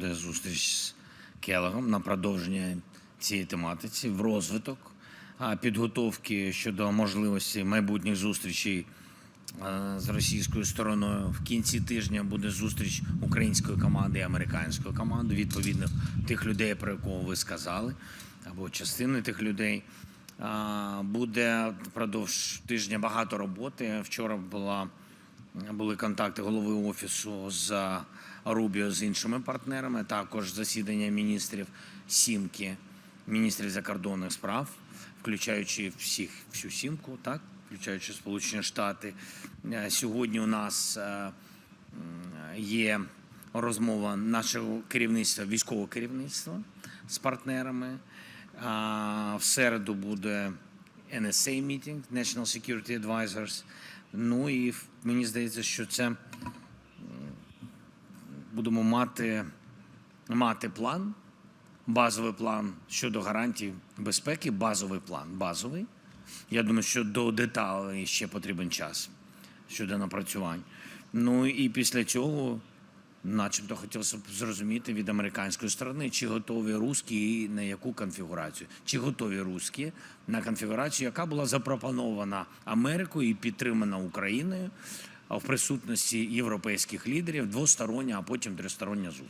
буде зустріч з Келегом на продовження цієї тематиці, в розвиток підготовки щодо можливості майбутніх зустрічей е, з російською стороною. В кінці тижня буде зустріч української команди і американської команди, відповідно тих людей, про якого ви сказали, або частини тих людей. Буде впродовж тижня багато роботи. Вчора була були контакти голови офісу з Рубіо з іншими партнерами. Також засідання міністрів сімки, міністрів закордонних справ, включаючи всіх всю сімку, так включаючи Сполучені Штати. Е, Сьогодні у нас е, є розмова нашого керівництва, військового керівництва з партнерами. В середу буде NSA meeting, National Security Advisors. Ну і мені здається, що це будемо мати, мати план, базовий план щодо гарантій безпеки, базовий план, базовий. Я думаю, що до деталей ще потрібен час щодо напрацювань. Ну і після цього, начебто, хотілося б зрозуміти від американської сторони, чи готові русські і на яку конфігурацію, чи готові русські на конфігурацію, яка була запропонована Америкою і підтримана Україною в присутності європейських лідерів, двостороння, а потім тристороння зустріч.